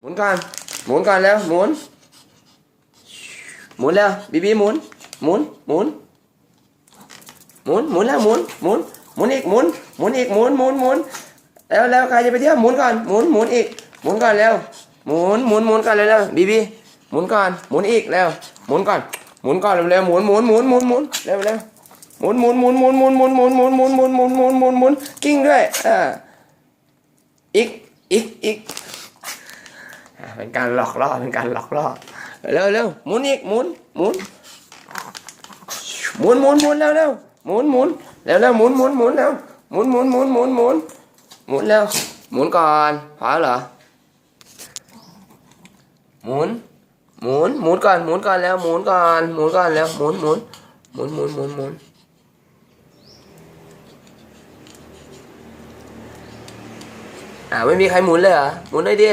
หมุนก่อน หมุนก่อนแล้ว หมุน หมุนแล้วบีบีหมุน หมุน หมุน หมุน หมุนแล้ว หมุน หมุน หมุนอีก หมุน หมุนอีก หมุน หมุน หมุน แล้วแล้วใครจะไปเที่ยว หมุนก่อน หมุน หมุนอีก หมุนก่อนแล้ว หมุน หมุน หมุนก่อนเร็วบีบีหมุนก่อน หมุนอีกแล้ว หมุนก่อน หมุนก่อนเร็วๆหมุน หมุน หมุน หมุน หมุน เร็วเร็วหมุนหมุนหมุนหมุนหมุนหมุนหมุนหมุนหมุนหมุนหมุนหมุนหมุนหมุนกิ้งด้วย อ่า อีก อีก อีก เป็นการหลอกล่อเป็นการหลอกล่อเร็วเร็วหมุนอีกหมุนหมุนหมุนหมุนหมุนเร็วเร็วหมุนหมุนเร็วเร็วหมุนหมุนหมุนเร็วหมุนหมุนหมุนหมุนหมุนหมุนเร็วหมุนก่อนพอเหรอหมุนหมุนหมุนก่อนหมุนก่อนแล้วหมุนก่อนหมุนก่อนแล้วหมุนหมุนหมุนหมุนหมุนหมุนอ่าไม่มีใครหมุนเลยเหรอหมุนได้ดิ